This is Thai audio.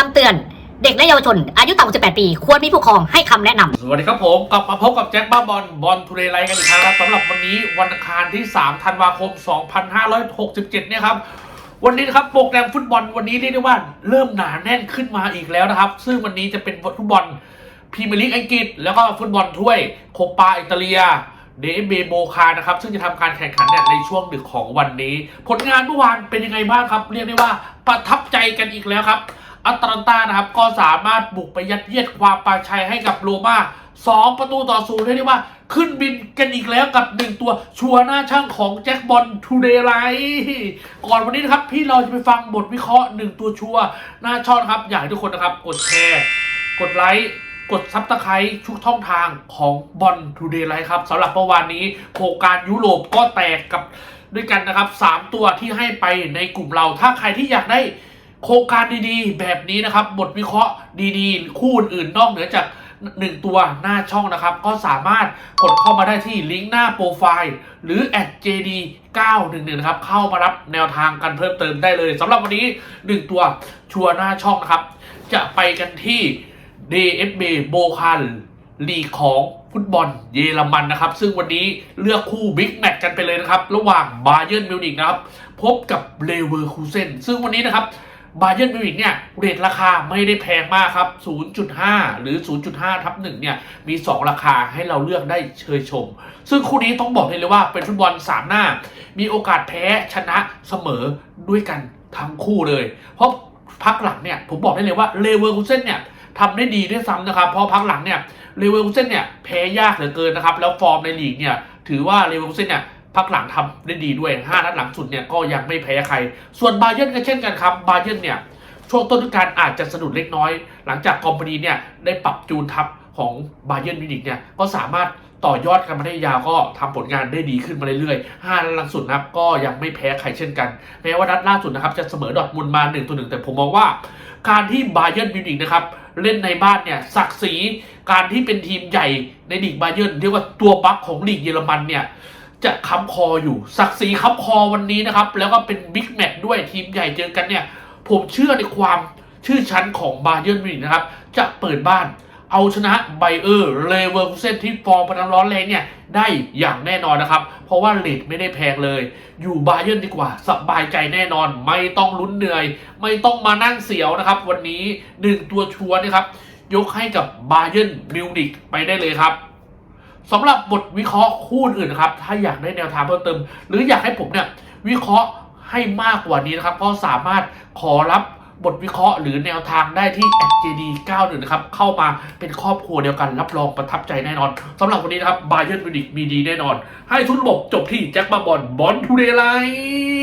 คำเตือน เด็กและเยาวชน อายุต่ำกว่า18 ปี ควรมีผู้ปกครองให้คำแนะนำ สวัสดีครับผมกลับมาพบกับแจ็คบ้าบอลบอลทูเดย์ไลท์กันอีกครั้งครับสำหรับวันนี้วันอังคารที่ 3 ธันวาคม 2567 เนี่ยครับ วันนี้นะครับโปรแกรมฟุตบอลวันนี้เรียกได้ว่าเริ่มหนาแน่นขึ้นมาอีกแล้วนะครับ ซึ่งวันนี้จะเป็นฟุตบอลพรีเมียร์ลีกอังกฤษ แล้วก็ฟุตบอลถ้วยโคปาอิตาเลียเดเบโบคานะครับ ซึ่งจะทำการแข่งขันเนี่ยในช่วงดึกของวันนี้ ผลงานเมื่อวานเป็นยังไงบ้างครับ เรียกได้ว่าประทับใจกันอีกแล้วครับ อัตแลนตานะครับก็สามารถบุกไปยัดเยียดความปาชัยให้กับโรมาสองประตูต่อศูนย์เรียกได้ว่าขึ้นบินกันอีกแล้วกับหนึ่งตัวชัวร์หน้าช่างของแจ็คบอลทูเดย์ไลท์ก่อนวันนี้นะครับ พี่เราจะไปฟังบทวิเคราะห์หนึ่งตัวชัวร์หน้าช่องนครับ อยากให้ทุกคนนะครับ กดแชร์ กดไลค์กดซับสไครต์ทุกช่องทางของบอลทูเดย์ไลท์ครับสำหรับเมื่อวานนี้โครงการยุโรปก็แตกกับด้วยกันนะครับสามตัวที่ให้ไปในกลุ่มเราถ้าใครที่อยากได้ โครงการดีๆ แบบนี้นะครับ บทวิเคราะห์ดีๆ คู่อื่นๆนอกเหนือจากหนึ่งตัวหน้าช่องนะครับ ก็สามารถกดเข้ามาได้ที่ลิงก์หน้าโปรไฟล์หรือ @jd 911นะครับ เข้ามารับแนวทางกันเพิ่มเติมได้เลยสำหรับวันนี้ 1 ตัวชัวหน้าช่องนะครับ จะไปกันที่ DFB โบคันลีกของฟุตบอลเยอรมันนะครับ ซึ่งวันนี้เลือกคู่บิ๊กแมตช์กันไปเลยนะครับ ระหว่างบาเยิร์นมิวนิกนะครับ พบกับเลเวอร์คูเซนซึ่งวันนี้นะครับ บาเยิร์นมิวนิกเนี่ยเรทราคาไม่ได้แพงมากครับ 0.5 หรือ 0.5 ทับ1เนี่ย มี 2 ราคาให้เราเลือกได้เชยชม ซึ่งคู่นี้ต้องบอกเลยว่าเป็นฟุตบอล 3 หน้า มีโอกาสแพ้ชนะเสมอด้วยกันทั้งคู่เลย เพราะพักหลังเนี่ย ผมบอกได้เลยว่าเลเวอร์คูเซนเนี่ยทำได้ดีด้วยซ้ำนะครับ เพราะพักหลังเนี่ยเลเวอร์คูเซนเนี่ยแพ้ยากเหลือเกินนะครับ แล้วฟอร์มในลีกเนี่ยถือว่าเลเวอร์คูเซนเนี่ย พักหลังทำได้ดีด้วย5นัดหลังสุดเนี่ยก็ยังไม่แพ้ใคร ส่วนบาเยิร์นก็เช่นกันครับบาเยิร์นเนี่ยช่วงต้นฤดูกาลอาจจะสะดุดเล็กน้อย หลังจากคอมพานีเนี่ยได้ปรับจูนทัพของบาเยิร์นมิวนิกเนี่ยก็สามารถต่อยอดกันมาได้ยาวก็ทำผลงานได้ดีขึ้นมาเรื่อยๆ5นัดหลังสุดนะครับก็ยังไม่แพ้ใครเช่นกัน แม้ว่านัดล่าสุดนะครับจะเสมอดอทมุนมา1ต่อ1แต่ผมมองว่า การที่บาเยิร์นมิวนิกนะครับเล่นในบ้านเนี่ยศักดิ์ศรีการที่เป็นทีมใหญ่ในลีกบาเยิร์นเรียกว่าตัวบัคของลีกเยอรมันเนี่ย จะค้ำคออยู่ศักดิ์ศรีค้ำคอวันนี้นะครับ แล้วก็เป็นบิ๊กแมตช์ด้วยทีมใหญ่เจอกันเนี่ย ผมเชื่อในความชื่อชั้นของบาเยิร์นมิวนิกนะครับ จะเปิดบ้านเอาชนะไบเออร์เลเวอร์คูเซนที่ฟอร์มประดัร้อนแรงเนี่ย ได้อย่างแน่นอนนะครับ เพราะว่าเลทไม่ได้แพงเลย อยู่บาเยิร์นดีกว่า สบายใจแน่นอน ไม่ต้องลุ้นเหนื่อย ไม่ต้องมานั่งเสียวนะครับ วันนี้หนึ่งตัวชัวร์นะครับ ยกให้กับบาเยิร์นมิวนิกไปได้เลยครับ สำหรับบทวิเคราะห์คู่อื่นนะครับถ้าอยากได้แนวทางเพิ่มเติม หรืออยากให้ผมเนี่ยวิเคราะห์ให้มากกว่านี้นะครับก็สามารถขอรับบทวิเคราะห์หรือแนวทางได้ที่ @jd 91นะครับ เข้ามาเป็นครอบครัวเดียวกัน รับรองประทับใจแน่นอนสำหรับวันนี้นะครับบาเยอร์นมิวนิกมีดีแน่นอน ให้ทุนบบจบที่แจ็คบาบอลบอลทูเดย์ไลท์